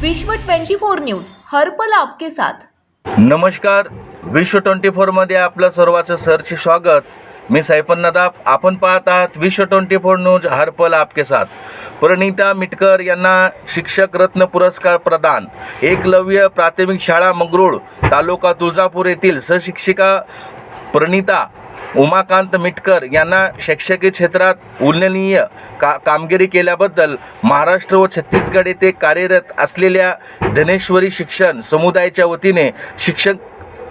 विश्व 24 न्यूज हरपल आपके साथ. नमस्कार विश्व ट्वेंटी फोरमध्ये आपलं सर्वांचं सरचे स्वागत. मी सैफन नदाफ आपण पाहत आहात विश्व ट्वेंटी फोर न्यूज हरपल आपके साथ. प्रणिता मिटकर यांना शिक्षक रत्न पुरस्कार प्रदान. एकलव्य प्राथमिक शाळा मंगरुळ तालुका तुळजापूर येथील सशिक्षिका प्रणिता उमाकांत मिटकर यांना शैक्षणिक क्षेत्रात उल्लेखनीय का कामगिरी केल्याबद्दल महाराष्ट्र व छत्तीसगड येथे कार्यरत असलेल्या धनेश्वरी शिक्षण समुदायाच्या वतीने शिक्षक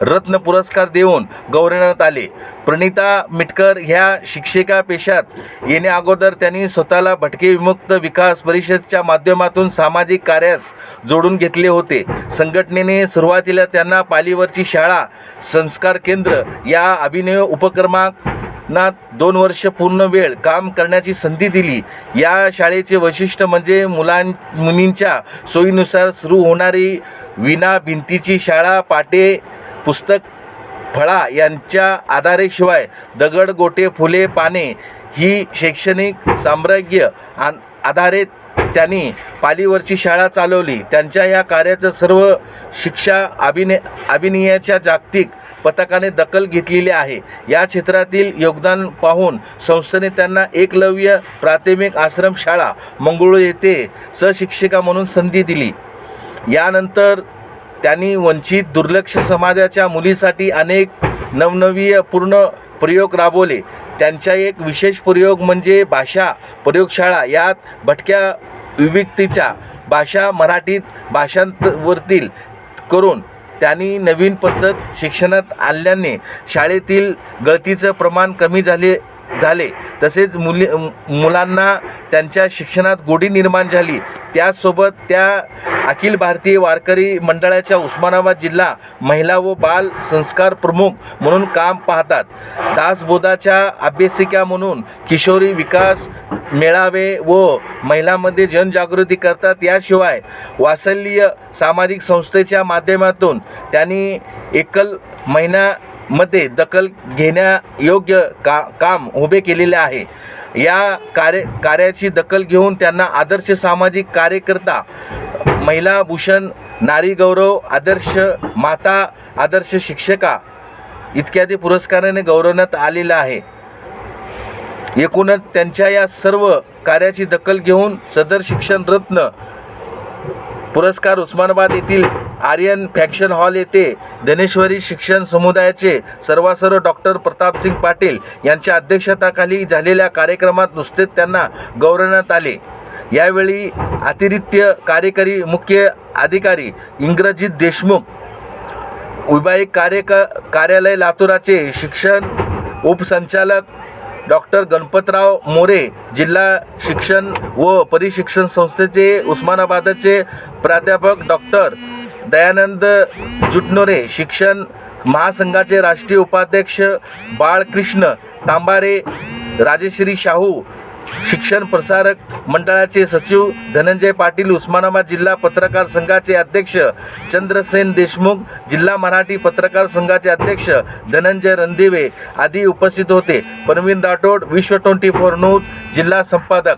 रत्न पुरस्कार देऊन गौरवण्यात आले. प्रणिता मिटकर ह्या शिक्षिका पेशात येण्या अगोदर त्यांनी स्वतःला भटके विमुक्त विकास परिषदच्या माध्यमातून सामाजिक कार्यास जोडून घेतले होते. संघटनेने सुरुवातीला त्यांना पालीवरची शाळा संस्कार केंद्र या अभिनय उपक्रमात ना दोन वर्ष पूर्ण वेळ काम करण्याची संधी दिली. या शाळेचे वैशिष्ट्य म्हणजे मुलां मुलींच्या सोयीनुसार सुरू होणारी विना भिंतीची शाळा पाटे पुस्तक फळा यांच्या आधारेशिवाय दगड गोटे फुले पाने ही शैक्षणिक साम्राज्य आ- आधारे त्यांनी पालीवरची शाळा चालवली. त्यांच्या या कार्याचं सर्व शिक्षा अभिनय अभिनयाच्या जागतिक पथकाने दखल घेतलेली आहे. या क्षेत्रातील योगदान पाहून संस्थेने त्यांना एकलव्य प्राथमिक आश्रमशाळा मंगळूर येथे सहशिक्षिका म्हणून संधी दिली. यानंतर त्यांनी वंचित दुर्लक्ष समाजाच्या मुलीसाठी अनेक नवनवीय पूर्ण प्रयोग राबवले. त्यांचा एक विशेष प्रयोग म्हणजे भाषा प्रयोगशाळा. यात भटक्या विविधतेच्या भाषा मराठीत भाषांतवरतील करून त्यांनी नवीन पद्धत शिक्षणात आणल्याने शाळेतील गळतीचं प्रमाण कमी झाले झाले. तसेच मुली मुलांना त्यांच्या शिक्षणात गोडी निर्माण झाली. त्याचसोबत त्या अखिल भारतीय वारकरी मंडळाच्या उस्मानाबाद जिल्हा महिला व बाल संस्कार प्रमुख म्हणून काम पाहतात. दासबोधाच्या अभ्यासिका म्हणून किशोरी विकास मेळावे व महिलांमध्ये जनजागृती करतात. याशिवाय वासल्य सामाजिक संस्थेच्या माध्यमातून त्यांनी एकल महिना मध्ये दखल घेण्यायोग्य का काम उभे केलेले आहे. या कार्य कार्याची दखल घेऊन त्यांना आदर्श सामाजिक कार्यकर्ता महिला भूषण नारी गौरव आदर्श माता आदर्श शिक्षका इत्यादी पुरस्काराने गौरवण्यात आलेलं आहे. एकूणच त्यांच्या या सर्व कार्याची दखल घेऊन सदर शिक्षण रत्न पुरस्कार उस्मानाबाद येथील आर्यन फॅक्शन हॉल येथे धनेश्वरी शिक्षण समुदायाचे सर्वासर्व डॉक्टर प्रतापसिंग पाटील यांच्या अध्यक्षताखाली झालेल्या कार्यक्रमात नुसतेच त्यांना गौरवण्यात आले. यावेळी अतिरिक्त कार्यकारी मुख्य अधिकारी इंग्रजित देशमुख विभाग कार्य कार्यालय लातूराचे शिक्षण उपसंचालक डॉक्टर गणपतराव मोरे जिल्हा शिक्षण व परिशिक्षण संस्थेचे उस्मानाबादचे प्राध्यापक डॉक्टर दयानंद जुटनोरे शिक्षण महासंघाचे राष्ट्रीय उपाध्यक्ष बाळकृष्ण तांबारे राजेश्री शाहू शिक्षण प्रसारक मंडळाचे सचिव धनंजय पाटील उस्मानाबाद जिल्हा पत्रकार संघाचे अध्यक्ष चंद्रसेन देशमुख जिल्हा मराठी पत्रकार संघाचे अध्यक्ष धनंजय रणदिवे आदी उपस्थित होते. परवीन राठोड विश्व ट्वेंटी फोर न्यूज जिल्हा संपादक.